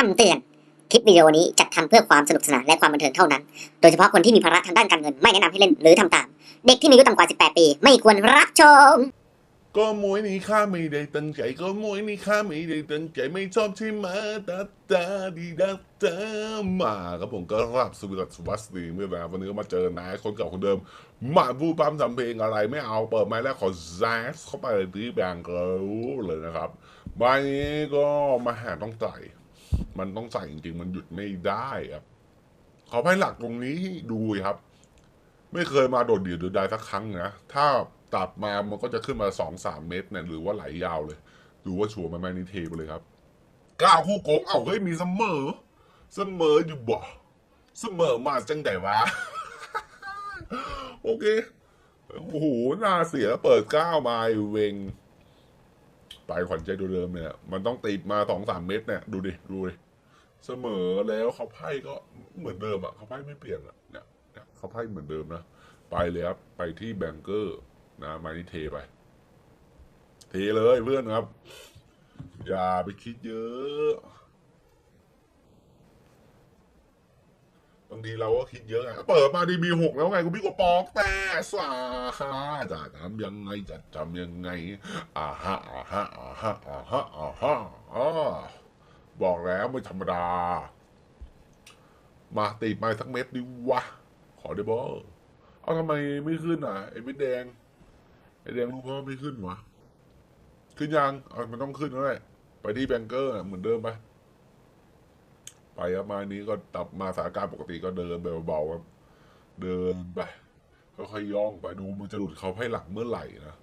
คำเตือน คลิปวิดีโอนี้จัดทำเพื่อความสนุกสนานและความบันเทิงเท่านั้น โดยเฉพาะคนที่มีภาระทางด้านการเงินไม่แนะนำให้เล่นหรือทำตาม เด็กที่มีอายุต่ำกว่า 18 ปี ไม่ควรรับชม ก็มวยนี้ข้าไม่ได้ตั้งใจ ก็มวยนี้ข้าไม่ได้ตั้งใจไม่ชอบใช่ไหมตาตาดีดาตามาครับผมก็รับสวัสดิ์วัสดีเมื่อวันนี้ก็มาเจอนายคนเก่าคนเดิม มาพูปั๊มทำเพลงอะไรไม่เอาเปิดไม้แล้วขอแซสเข้าไปเลยที่แบงกิลเลยนะครับใบนี้ก็มาหาต้องใส่ มันต้องใส่จริงๆ มันหยุดไม่ได้ครับขอให้หลักตรงนี้ดูครับ ไม่เคยมาโดดเดี่ยวโดดดายสักครั้งนะถ้าตัดมามันก็จะขึ้นมาสองสามเมตรเนี่ยหรือว่าไหลยาวเลย ดูว่าชัวร์ไหมแม่นี่เทไปเลยครับก้าวคู่โกงเอ้าเฮ้ยมีเสมอ เสมออยู่บ่เสมอมาจังไดวะโอเคโอ้โหน่าเสียเปิดก้าวมาไอ้เวง สายขวัญใจดูเดิมเนี่ย มันต้องตีมาสองสามเมตรเนี่ย ดูดิดูดิเสมอแล้วเขาไพ่ก็เหมือนเดิมอะเขาไพ่ไม่เปลี่ยนอะเนี่ยเนี่ยเขาไพ่เหมือนเดิมนะไปเลยครับไปที่แบงเกอร์นะมานี่เทไป เทเลยเพื่อนครับ อย่าไปคิดเยอะางทีเราก็คิดเยอะไงเปิดมาดีมีหกแล้วไงกูพี่กว่าปอกแต่สาฮาจะทำยังไงจะทำยังไงอ่าฮะอ่าฮะอ่าฮะอ่าฮะอ่าฮะอ่าบอกแล้วไม่ธรรมดา มาตีไม้สักเม็ดดิวะ ขอได้บอเอาทำไมไม่ขึ้นอะไอ้เม็ดแดงไอ้แดงรู้เพราะว่าไม่ขึ้นวะขึ้นยังเอามันต้องขึ้นแล้วแหละไปที่แบงเกอร์เหมือนเดิมไป ไปครับไม้นี้ก็ตับมาสาการปกติก็เดินเบาๆครับเดินไปค่อยย่องไปดูมันจะหลุดเขาให้หลักเมื่อไหร่นะ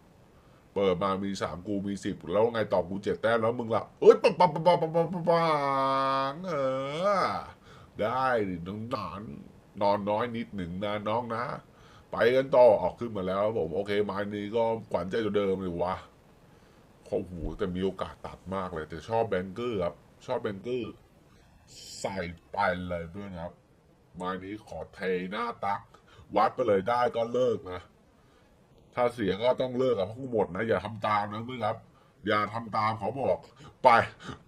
เปิดมามีสามกูมีสิบแล้วไงต่อกูเจ็ดแต้มแล้วมึงละเอ้ยปังปังปังปังปังปังปังเออได้ดิน้องนอนนอนน้อยนิดหนึ่งนะน้องนะ ไปกันต่อออกขึ้นมาแล้วผมโอเคไม้นี้ก็ขวัญใจจะเดิมเลยวะโอ้โหแต่มีโอกาสตัดมากเลย แต่ชอบแบงเกอร์ครับ ชอบแบงเกอร์ ใส่ไปเลยเพื่อนครับไมานี้ขอเทหน้าตัก วัดไปเลยได้ก็เลิกนะ ถ้าเสียก็ต้องเลิกกับพวกหมดนะ อย่าทำตามนะเพื่อนครับ อย่าทำตามเขาบอก ไป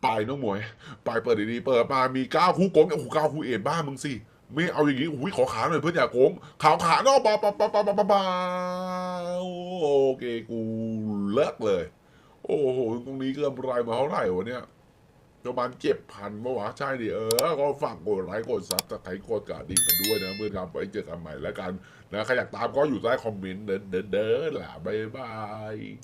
ไปน้องหมวย ไปเปิดดีๆเปิดมามีก้าวคู่โกงโอ้โหก้าวคู่เอ็ดบ้ามึงสิไม่เอาอย่างนี้อุ้ยขอขาหน่อยเพื่อนอย่าโกงขาวขาเนาะปะปะปะปะปะปะปะโอเคกูเลิกเลย โอ้โหตรงนี้เกินรมาเท่าไหร่วะเนี่ย ประมาณเจ็ดพันเมื่อวานใช่ดิเออ ก็ฝากกดไลค์กดซับสไครต์กดกระดิ่งกันด้วยนะเพื่อนครับไว้เจอกันใหม่แล้วกันนะใครอยากตามก็อยู่ใต้คอมเมนต์เด้อเด้อเดินล่ะบ๊ายบาย